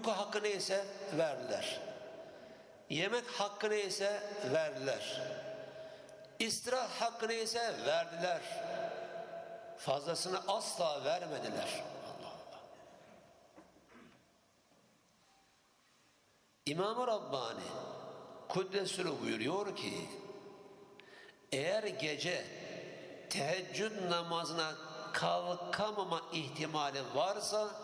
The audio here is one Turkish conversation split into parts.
Uyku hakkı neyse verdiler. Yemek hakkı neyse verdiler. İstirahat hakkı neyse verdiler. Fazlasını asla vermediler. Allah Allah. İmam-ı Rabbani Kuddesülü buyuruyor ki eğer gece teheccüd namazına kalkamama ihtimali varsa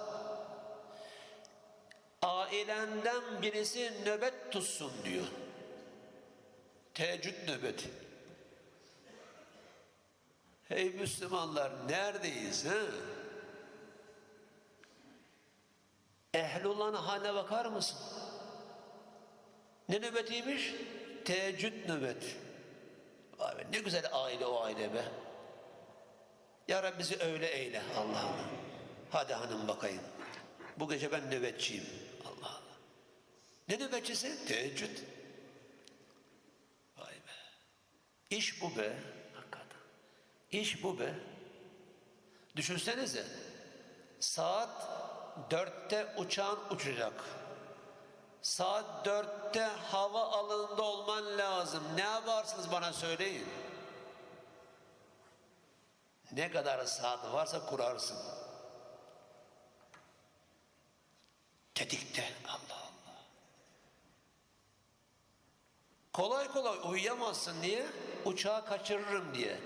ailenden birisi nöbet tutsun diyor. Teheccüd nöbeti. Hey Müslümanlar neredeyiz he? Ehlullah'ın haline bakar mısın? Ne nöbetiymiş? Teheccüd nöbeti. Be, ne güzel aile o aile be. Ya Rabbi bizi öyle eyle Allah'ım. Hadi hanım bakayım. Bu gece ben nöbetçiyim. Ne nöbetçisi? Teheccüd. Vay be. İş bu be. Hakikaten. İş bu be. Düşünsenize. Saat dörtte uçağın uçacak. Saat dörtte hava alanında olman lazım. Ne yaparsınız bana söyleyin. Ne kadar saat varsa kurarsın. Tetikte Allah Allah. Kolay kolay uyuyamazsın niye? Uçağı kaçırırım diye.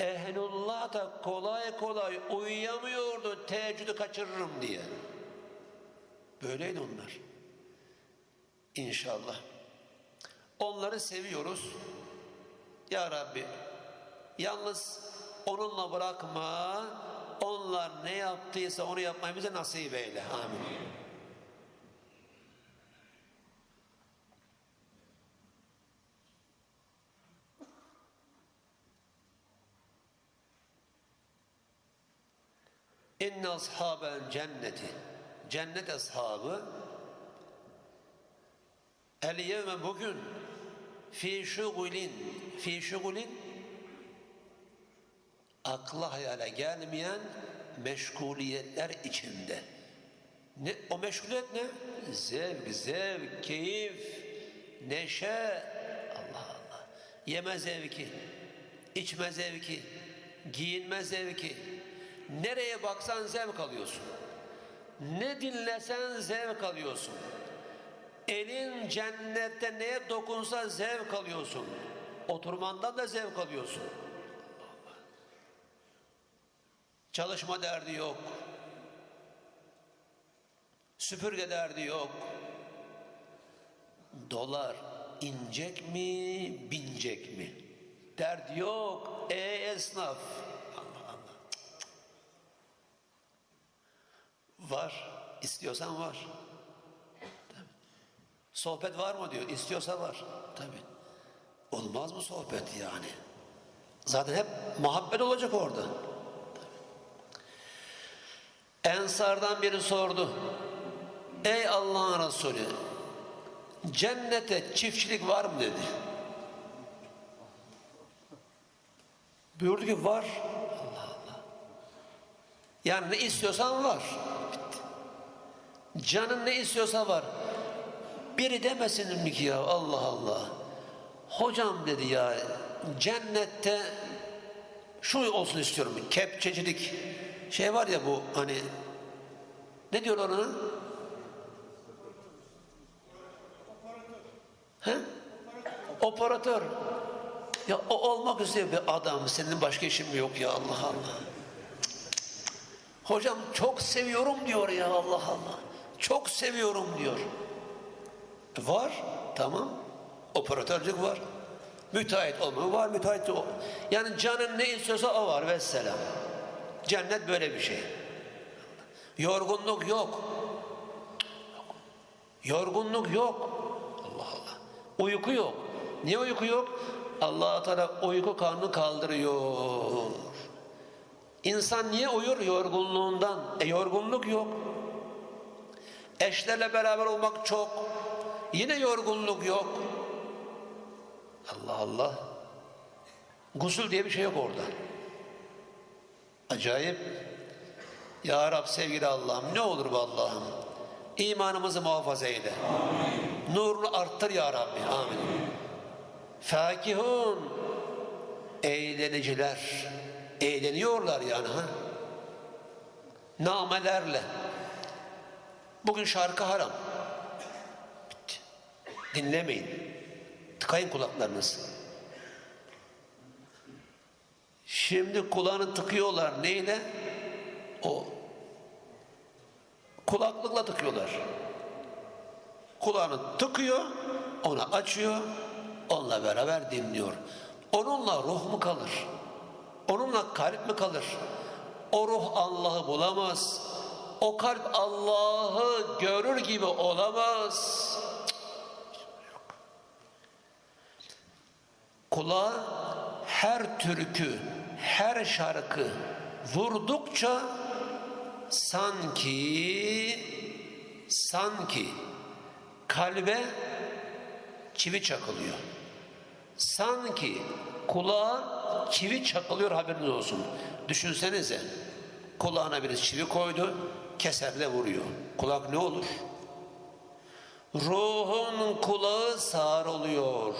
Ehlullah da kolay kolay uyuyamıyordu teheccüdü kaçırırım diye. Böyleydi onlar. İnşallah. Onları seviyoruz. Ya Rabbi yalnız onunla bırakma. Onlar ne yaptıysa onu yapmayı bize nasip eyle. Amin. İnne ashabel cenneti cennet ashabı el yevme bugün fi şugulin fi şugulin akla hayale gelmeyen meşguliyetler içinde. Ne, o meşguliyet ne? Zevk, zevk, keyif, neşe. Allah Allah. Yeme zevki, içme zevki, giyinme zevki. Nereye baksan zevk alıyorsun. Ne dinlesen zevk alıyorsun. Elin cennette neye dokunsa zevk alıyorsun. Oturmandan da zevk alıyorsun. Çalışma derdi yok. Süpürge derdi yok. Dolar inecek mi, binecek mi? Derdi yok. Ey esnaf. Allah Allah. Var. İstiyorsan var. Tabii. Sohbet var mı diyor. İstiyorsa var. Tabii. Olmaz mı sohbet yani? Zaten hep muhabbet olacak orada. Ensardan biri sordu. Ey Allah'ın Resulü cennete çiftçilik var mı dedi. Buyurdu ki var. Allah Allah. Yani ne istiyorsan var. Canın ne istiyorsa var. Biri demesin mi ki ya Allah Allah. Hocam dedi ya cennette şu olsun istiyorum. Kepçecilik şey var ya bu hani ne diyorlar ona? He? Operatör. Ya o olmak üzere bir adam. Senin başka işin mi yok ya Allah Allah. Hocam çok seviyorum diyor ya Allah Allah. Çok seviyorum diyor. Var. Tamam. Operatörlük var. Müteahhit olma var. Müteahhit o. Yani canın ne istiyorsa o var. Vesselam. Cennet böyle bir şey. Yorgunluk yok. Yorgunluk yok. Allah Allah. Uyku yok. Niye uyku yok? allah Teala uyku karnını kaldırıyor. İnsan niye uyur? Yorgunluğundan. E yorgunluk yok. Eşlerle beraber olmak çok. Yine yorgunluk yok. Allah Allah. Gusül diye bir şey yok orada. Acayip. Ya Rab sevgili Allah'ım ne olur bu Allah'ım. İmanımızı muhafaza eyle. Nurunu arttır ya Rabbi. Amin. Fakihun. Eğleniciler. Eğleniyorlar yani ha. Namelerle. Bugün şarkı haram. Bitti. Dinlemeyin. Tıkayın kulaklarınızı. Şimdi kulağını tıkıyorlar neyle? O kulaklıkla tıkıyorlar. Kulağını tıkıyor, onu açıyor, onunla beraber dinliyor. Onunla ruh mu kalır? Onunla kalp mi kalır? O ruh Allah'ı bulamaz. O kalp Allah'ı görür gibi olamaz. Kulağa her türkü, her şarkı vurdukça sanki sanki kalbe çivi çakılıyor. Sanki kulağa çivi çakılıyor haberiniz olsun. Düşünsenize kulağına birisi çivi koydu keserle vuruyor. Kulak ne olur? Ruhun kulağı sağır oluyor.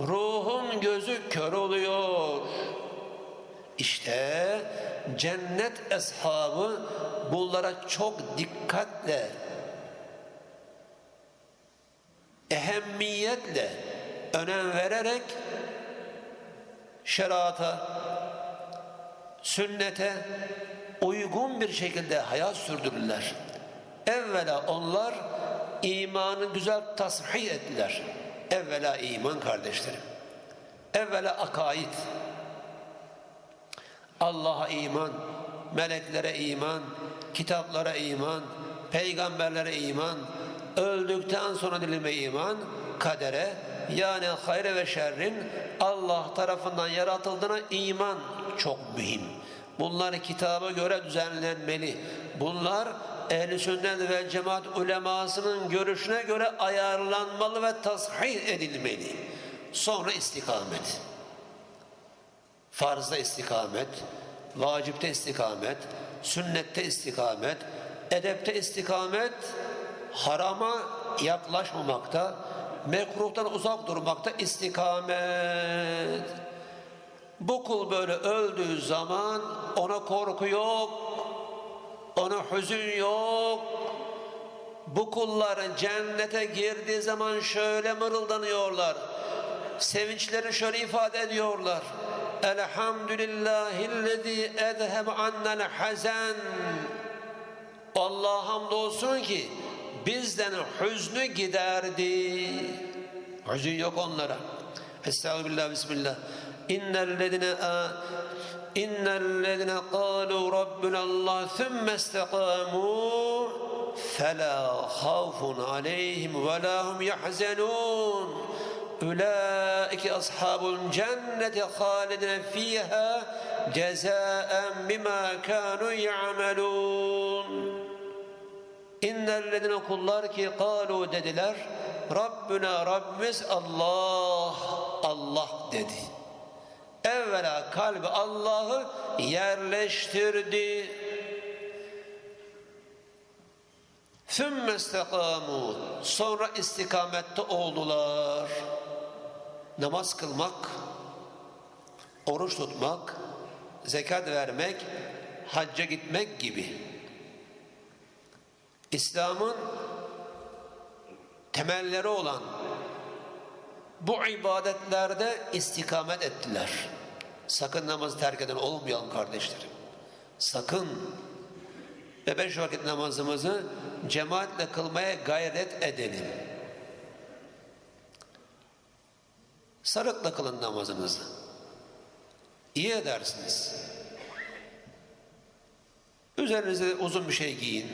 Ruhun gözü kör oluyor. İşte cennet eshabı bunlara çok dikkatle ehemmiyetle önem vererek şerata, sünnete uygun bir şekilde hayat sürdürürler. Evvela onlar imanı güzel tasfih ettiler. Evvela iman kardeşlerim. Evvela akaid. Allah'a iman, meleklere iman, kitaplara iman, peygamberlere iman, öldükten sonra dilime iman, kadere yani hayre ve şerrin Allah tarafından yaratıldığına iman çok mühim. Bunlar kitaba göre düzenlenmeli. Bunlar ehl-i sünnet ve cemaat ulemasının görüşüne göre ayarlanmalı ve tasih edilmeli. Sonra istikamet. Farzda istikamet, vacipte istikamet, sünnette istikamet, edepte istikamet, harama yaklaşmamakta, mekruhtan uzak durmakta istikamet. Bu kul böyle öldüğü zaman ona korku yok, ona hüzün yok. Bu kullar cennete girdiği zaman şöyle mırıldanıyorlar. Sevinçlerini şöyle ifade ediyorlar. Elhamdülillahillezî ezheb annel hazen. Allah hamdolsun ki bizden hüznü giderdi. Hüzün yok onlara. Estağfirullah, bismillah. İnnellezine İnnellezine kâlu rabbunallah thumme istekâmû فَلَا خَوْفٌ عَلَيْهِمْ وَلَا هُمْ يَحْزَنُونَ أولئك أصحاب الجنة خالدين فيها جزاء بما كانوا يعملون إن الذين kullar ki قالوا dediler Rabbuna Rabbimiz Allah Allah dedi. Evvela kalbi Allah'ı yerleştirdi. Sümme istekamu. Sonra istikamette oldular. Namaz kılmak, oruç tutmak, zekat vermek, hacca gitmek gibi. İslam'ın temelleri olan bu ibadetlerde istikamet ettiler. Sakın namazı terk eden olmayalım kardeşlerim. Sakın ve beş vakit namazımızı cemaatle kılmaya gayret edelim. Sarıkla kılın namazınızı. İyi edersiniz. Üzerinize uzun bir şey giyin.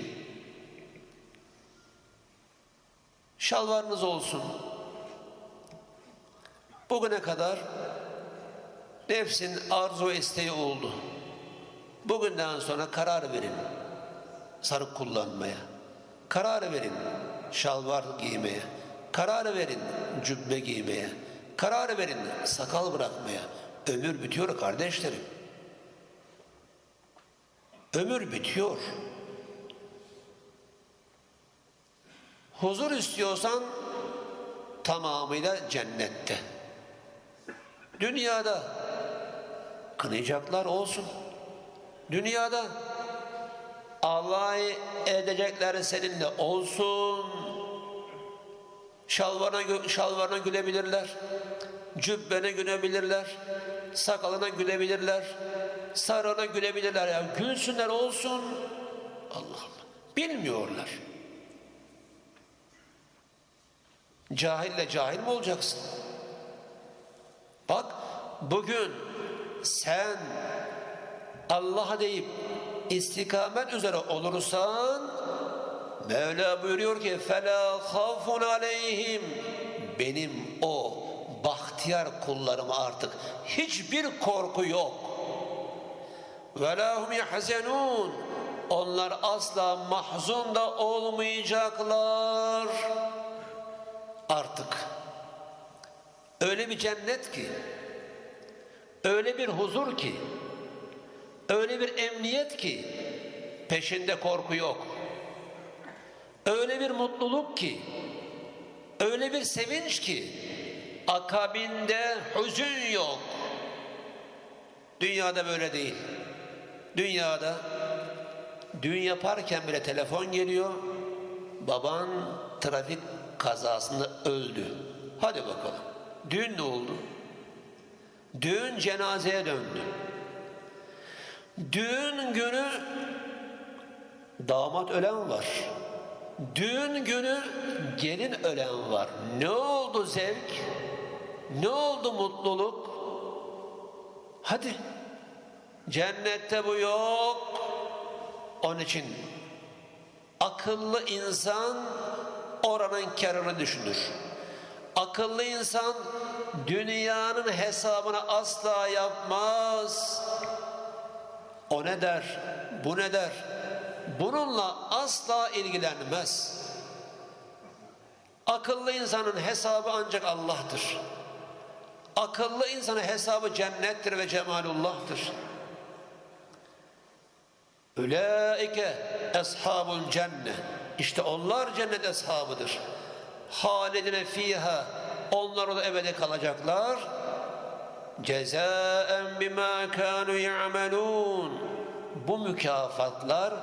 Şalvarınız olsun. Bugüne kadar nefsin arzu isteği oldu. Bugünden sonra karar verin sarık kullanmaya. Karar verin şalvar giymeye. Karar verin cübbe giymeye. Karar verin sakal bırakmaya. Ömür bitiyor kardeşlerim. Ömür bitiyor. Huzur istiyorsan tamamıyla cennette. Dünyada kınayacaklar olsun. Dünyada alay edecekleri seninle olsun. Şalvarına, şalvarına gülebilirler. Cübbene gülebilirler. Sakalına gülebilirler. Sarığına gülebilirler. Yani gülsünler olsun. Allah Allah. Bilmiyorlar. Cahille cahil mi olacaksın? Bak bugün sen Allah deyip istikamet üzere olursan Mevla buyuruyor ki فَلَا خَافٌ عَلَيْهِمْ Benim o bahtiyar kullarıma artık hiçbir korku yok. وَلَا هُمْ يَحْزَنُونَ Onlar asla mahzun da olmayacaklar. Artık. Öyle bir cennet ki, öyle bir huzur ki, öyle bir emniyet ki, peşinde korku yok. Öyle bir mutluluk ki, öyle bir sevinç ki, akabinde hüzün yok. Dünyada böyle değil. Dünyada düğün yaparken bile telefon geliyor. Baban trafik kazasında öldü. Hadi bakalım. Düğün ne oldu? Düğün cenazeye döndü. Düğün günü damat ölen var. Düğün günü gelin ölen var. Ne oldu zevk? Ne oldu mutluluk? Hadi. Cennette bu yok. Onun için akıllı insan oranın karını düşünür. Akıllı insan dünyanın hesabını asla yapmaz. O ne der? Bu ne der? Bununla asla ilgilenmez. Akıllı insanın hesabı ancak Allah'tır. Akıllı insanın hesabı cennettir ve cemalullah'tır. Ülaike eshabul cennet. İşte onlar cennet eshabıdır. Halidine fiha. Onlar da ebede kalacaklar. Cezaen bima kanu ya'melun. Bu mükafatlar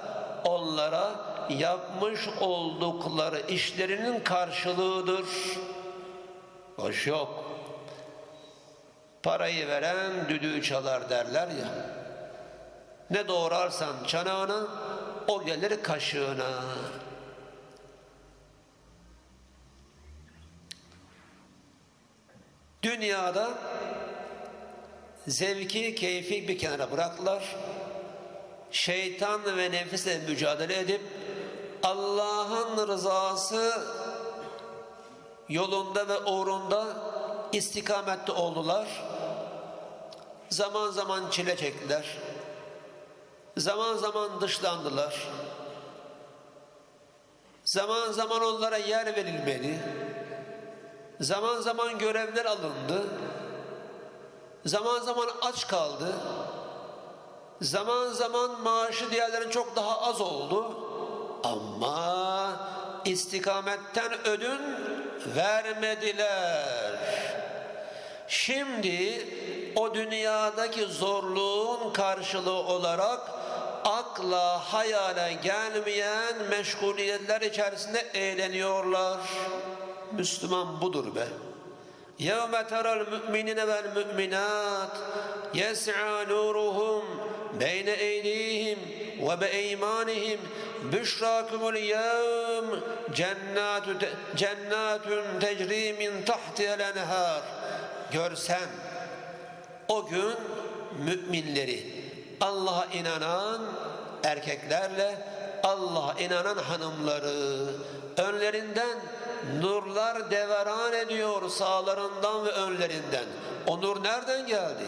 onlara yapmış oldukları işlerinin karşılığıdır. Boş yok. Parayı veren düdüğü çalar derler ya. Ne doğrarsan çanağına, o gelir kaşığına. Dünyada zevki, keyfi bir kenara bıraktılar. Şeytan ve nefisle mücadele edip Allah'ın rızası yolunda ve uğrunda istikamette oldular. Zaman zaman çile çektiler. Zaman zaman dışlandılar. Zaman zaman onlara yer verilmeli. Zaman zaman görevler alındı. Zaman zaman aç kaldı. Zaman zaman maaşı diğerlerin çok daha az oldu. Ama istikametten ödün vermediler. Şimdi o dünyadaki zorluğun karşılığı olarak akla hayale gelmeyen meşguliyetler içerisinde eğleniyorlar. Müslüman budur be. يَوْمَ تَرَى الْمُؤْمِنِينَ وَالْمُؤْمِنَاتِ يَسْعَى نُورُهُمْ بَيْنَ اَيْدِيهِمْ وَبَاَيْمَانِهِمْ بُشْرَاكُمُ الْيَوْمِ جَنَّاتُ جَنَّاتٌ تَجْرِي مِنْ تَحْتِهَا الْاَنْهَارِ Görsen o gün müminleri Allah'a inanan erkeklerle Allah'a inanan hanımları önlerinden nurlar deveran ediyor sağlarından ve önlerinden. O nur nereden geldi?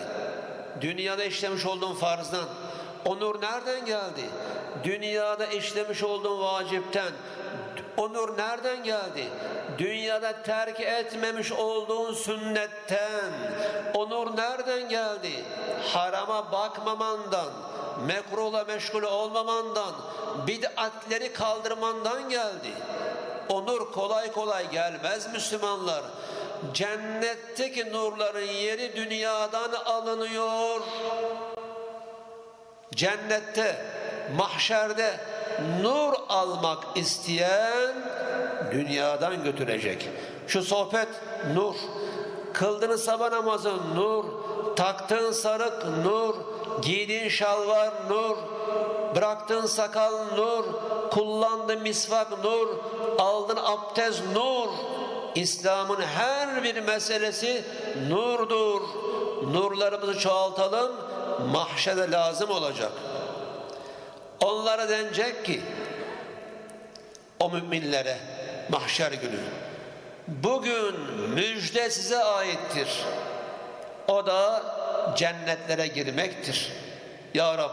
Dünyada işlemiş olduğun farzdan. O nur nereden geldi? Dünyada işlemiş olduğun vacipten. O nur nereden geldi? Dünyada terk etmemiş olduğun sünnetten. O nur nereden geldi? Harama bakmamandan, mekruhla meşgul olmamandan, bid'atleri kaldırmandan geldi. O nur kolay kolay gelmez Müslümanlar. Cennetteki nurların yeri dünyadan alınıyor. Cennette, mahşerde nur almak isteyen dünyadan götürecek. Şu sohbet nur, kıldığın sabah namazı nur, taktığın sarık nur, giydiğin şalvar nur, bıraktığın sakal nur, kullandığın misvak nur, aldığın abdest nur. İslam'ın her bir meselesi nurdur. Nurlarımızı çoğaltalım, mahşede lazım olacak. Onlara denecek ki, o müminlere mahşer günü, bugün müjde size aittir. O da cennetlere girmektir. Ya Rab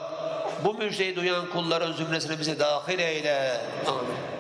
bu müjdeyi duyan kulların zümresine bizi dahil eyle. Amin.